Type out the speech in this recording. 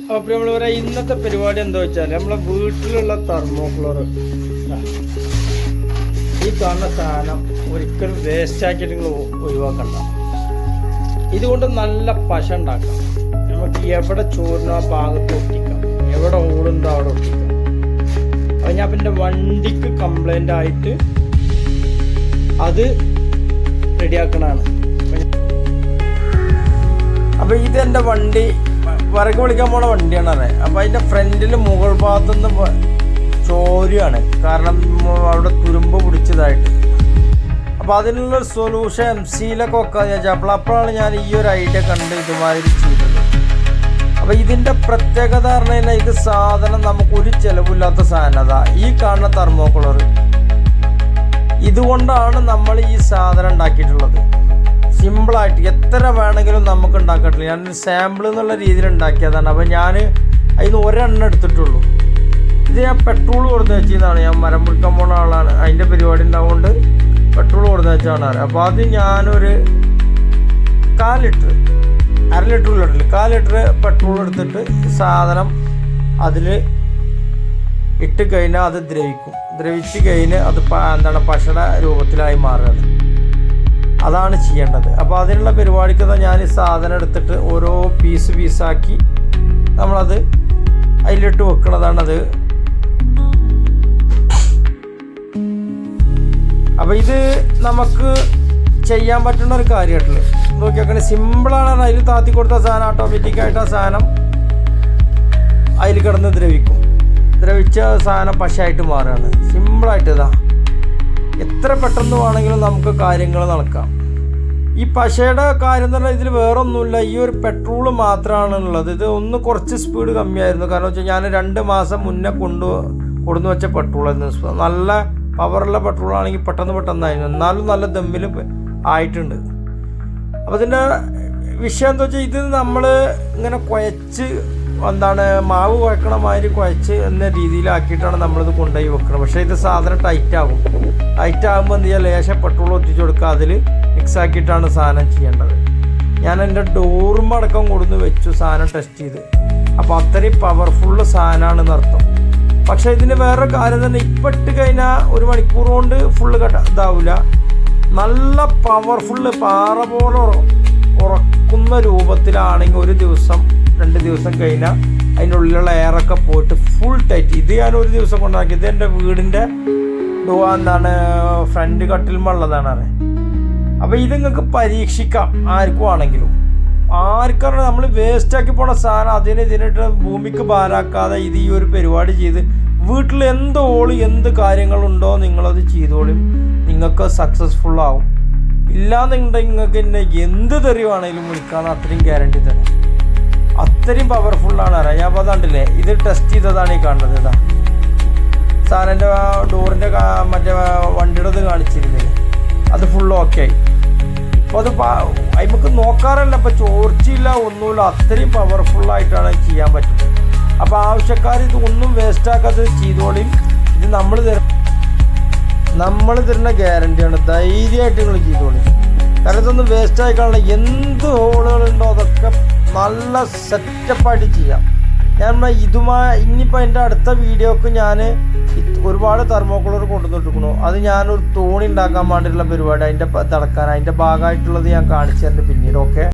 അപ്പോൾ നമ്മൾ പറയാം ഇന്നത്തെ പരിപാടി എന്താ വെച്ചാൽ നമ്മളെ വീട്ടിലുള്ള തെർമോക്ലോർ ഈ കാണുന്ന സാധനം ഒരിക്കലും വേസ്റ്റ് ആക്കിയിട്ട് നിങ്ങൾ ഒഴിവാക്കണ്ട. ഇതുകൊണ്ട് നല്ല പശ ഉണ്ടാക്കാം. നമുക്ക് എവിടെ ചോറിനോ ആ ഭാഗത്ത് ഒട്ടിക്കാം. എവിടെ ഓടുണ്ടോ അവിടെ ഒട്ടിക്കാം. അപ്പം ഞാൻ പിന്നെ വണ്ടിക്ക് കംപ്ലൈന്റ് ആയിട്ട് അത് റെഡിയാക്കണതാണ് അപ്പൊ ഇത് എന്റെ വണ്ടി വിറക് വിളിക്കാൻ പോണ വണ്ടിയാണ് അതെ അപ്പൊ അതിന്റെ ഫ്രണ്ടിൽ മുകൾ ഭാഗത്തുനിന്ന് നിന്ന് ചോരുകയാണ് കാരണം അവിടെ തുരുമ്പ് പിടിച്ചതായിട്ട്. അപ്പൊ അതിനുള്ള സൊല്യൂഷൻ എം സിയിലൊക്കെ വെക്കാന്ന് വെച്ചാൽ അപ്പോൾ അപ്പോഴാണ് ഞാൻ ഈ ഒരു ഐഡിയ കണ്ട് ഇതുമാതിരി ചെയ്തത്. അപ്പൊ ഇതിന്റെ പ്രത്യേകത പറഞ്ഞു കഴിഞ്ഞാൽ ഇത് സാധനം നമുക്ക് ഒരു ചെലവില്ലാത്ത സാധനത ഈ കാണുന്ന തെർമോക്കുളർ ഇതുകൊണ്ടാണ് നമ്മൾ ഈ സാധനം ഉണ്ടാക്കിയിട്ടുള്ളത്. സിമ്പിളായിട്ട് എത്ര വേണമെങ്കിലും നമുക്ക് ഉണ്ടാക്കട്ടില്ല ഞാൻ സാമ്പിൾ എന്നുള്ള രീതിയിൽ ഉണ്ടാക്കിയതാണ്. അപ്പോൾ ഞാൻ അതിന് ഒരെണ്ണം എടുത്തിട്ടുള്ളൂ. ഇത് ഞാൻ പെട്രോൾ കൊടുത്ത് വെച്ചതാണ് ഞാൻ മരം മുറിക്കാൻ പോണ ആളാണ്. അതിന്റെ പരിപാടി ഉണ്ടാവുകൊണ്ട് പെട്രോൾ കൊടുത്ത് വെച്ചാണ് അപ്പോൾ അത് ഞാനൊരു കാൽ ലിറ്റർ അര ലിറ്റർ ലിറ്ററിൽ കാൽ ലിറ്റർ പെട്രോൾ എടുത്തിട്ട് സാധനം അതിൽ ഇട്ട് കഴിഞ്ഞാൽ അത് ദ്രവിക്കും. ദ്രവിച്ച് കഴിഞ്ഞ് അത് എന്താണ് പശട രൂപത്തിലായി മാറുകയാണ്. അതാണ് ചെയ്യേണ്ടത്. അപ്പോൾ അതിനുള്ള പരിപാടിക്ക് തന്നെ ഞാൻ ഈ സാധനം എടുത്തിട്ട് ഓരോ പീസ് പീസാക്കി നമ്മളത് അതിലിട്ട് വെക്കണതാണത് അപ്പോൾ ഇത് നമുക്ക് ചെയ്യാൻ പറ്റുന്ന ഒരു കാര്യമായിട്ടുള്ളത് നോക്കിയാൽ സിമ്പിളാണ് അതിൽ താത്തി കൊടുത്ത സാധനം ഓട്ടോമാറ്റിക്കായിട്ട് ആ സാധനം അതിൽ കിടന്ന് ദ്രവിക്കും. ദ്രവിച്ച സാധനം പശയായിട്ട് മാറുകയാണ്. സിമ്പിളായിട്ട് ഇതാ. എത്ര പെട്ടെന്ന് വേണമെങ്കിലും നമുക്ക് കാര്യങ്ങൾ നടക്കാം. ഈ പശയുടെ കാര്യം എന്ന് പറഞ്ഞാൽ ഇതിൽ വേറെ ഒന്നുമില്ല ഈ ഒരു പെട്രോൾ മാത്രമാണ് ഉള്ളത് ഇത് ഒന്ന് കുറച്ച് സ്പീഡ് കമ്മിയായിരുന്നു. കാരണം വെച്ചാൽ ഞാൻ രണ്ട് മാസം മുന്നേ കൊണ്ടു കൊടുന്നു വെച്ച പെട്രോൾ പെട്രോളായിരുന്നു നല്ല പവറുള്ള പെട്രോൾ ആണെങ്കിൽ പെട്ടെന്ന് പെട്ടെന്നായിരുന്നു. എന്നാലും നല്ല ദമ്മിൽ ആയിട്ടുണ്ട്. അപ്പോൾ ഇതിന്റെ വിഷയം എന്താ വെച്ചാൽ ഇത് നമ്മൾ ഇങ്ങനെ കുഴച്ച് എന്താണ് മാവ് കുഴക്കണ മാതിരി കുഴച്ച് എന്ന രീതിയിലാക്കിയിട്ടാണ് നമ്മളിത് കൊണ്ടുപോയി വെക്കുന്നത് പക്ഷേ ഇത് സാധനം ടൈറ്റ് ആകും. ടൈറ്റ് ആകുമ്പോൾ എന്ത് ചെയ്യുക ലേശം പെട്രോൾ ഒറ്റിച്ച് കൊടുക്കുക. അതിൽ മിക്സ് ആക്കിയിട്ടാണ് സാധനം ചെയ്യേണ്ടത്. ഞാൻ എന്റെ ഡോറും അടക്കം കൊടുന്ന് വെച്ചു സാധനം ടെസ്റ്റ് ചെയ്ത്. അപ്പോൾ അത്രയും പവർഫുള്ള് സാധനമാണ് അർത്ഥം. പക്ഷേ ഇതിന് വേറെ കാര്യം തന്നെ ഇപ്പം ഇട്ട് കഴിഞ്ഞാൽ ഒരു മണിക്കൂർ കൊണ്ട് ഫുള്ള് കട്ട ഇതാവില്ല നല്ല പവർഫുള്ള് പാറ പോലെ ഉറ- ഉറക്കുന്ന രൂപത്തിലാണെങ്കിൽ ഒരു ദിവസം രണ്ട് ദിവസം കഴിഞ്ഞാൽ അതിന്റെ ഉള്ളിലുള്ള എയറൊക്കെ പോയിട്ട് ഫുൾ ടൈറ്റ് ഇത് ഞാൻ ഒരു ദിവസം കൊണ്ടാക്കി. ഇത് എന്റെ വീടിന്റെ എന്താണ് ഫ്രണ്ട് കട്ടിലുമുള്ളതാണ് അറിയാം അപ്പോൾ ഇത് നിങ്ങൾക്ക് പരീക്ഷിക്കാം ആർക്കും ആണെങ്കിലും. ആർക്കാണ് നമ്മൾ വേസ്റ്റാക്കി പോണ സാധനം അതിന് ഇതിനിട്ട് ഭൂമിക്ക് ഭാരാക്കാതെ ഇത് ഈ ഒരു പരിപാടി ചെയ്ത് വീട്ടിൽ എന്ത് ഓൾ എന്ത് കാര്യങ്ങളുണ്ടോ നിങ്ങളത് ചെയ്തോളും. നിങ്ങൾക്ക് സക്സസ്ഫുൾ ആവും. ഇല്ലാന്നുണ്ടെങ്കിൽ നിങ്ങൾക്ക് എന്നെ എന്ത് തെറിയുവാണെങ്കിലും വിളിക്കാൻ അത്രയും ഗ്യാരണ്ടി തന്നെ അത്രയും പവർഫുള്ളാണ് അറിയാം. അപ്പോൾ അതാണ്ടില്ലേ ഇത് ടെസ്റ്റ് ചെയ്തതാണ് ഈ കാണുന്നത് ഇതാ സാറിന്റെ ഡോറിന്റെ മറ്റേ വണ്ടിയുടെ കാണിച്ചിരുന്നില്ലേ? അത് ഫുൾ ഓക്കെ ആയി. അപ്പോൾ അത് നമുക്ക് നോക്കാറല്ല. ഇപ്പോൾ ചോർച്ചയില്ല ഒന്നുമില്ല. അത്രയും പവർഫുള്ളായിട്ടാണ് ചെയ്യാൻ പറ്റുന്നത്. അപ്പോൾ ആവശ്യക്കാർ ഇത് ഒന്നും വേസ്റ്റ് ആക്കാതെ ചെയ്തോളിയും ഇത് നമ്മൾ തരുന്ന നമ്മൾ തരുന്ന ഗ്യാരണ്ടിയാണ് ധൈര്യമായിട്ട് നിങ്ങൾ ചെയ്തോളി. കാരണം ഇതൊന്നും വേസ്റ്റ് ആയിക്കാണല്ലോ എന്ത് അതൊക്കെ നല്ല സെറ്റപ്പായിട്ട് ചെയ്യാം. ഞാൻ ഇതുമാ ഇനിയിപ്പോൾ എന്റെ അടുത്ത വീഡിയോക്ക് ഞാൻ ഒരുപാട് തെർമോക്കുളർ കൊണ്ടുവന്നിട്ടിരിക്കണു അത് ഞാനൊരു തോണി ഉണ്ടാക്കാൻ വേണ്ടിയിട്ടുള്ള പരിപാടി അതിന്റെ തടക്കാൻ അതിന്റെ ഭാഗമായിട്ടുള്ളത് ഞാൻ കാണിച്ചു തരുന്നുണ്ട് പിന്നീട് ഓക്കെ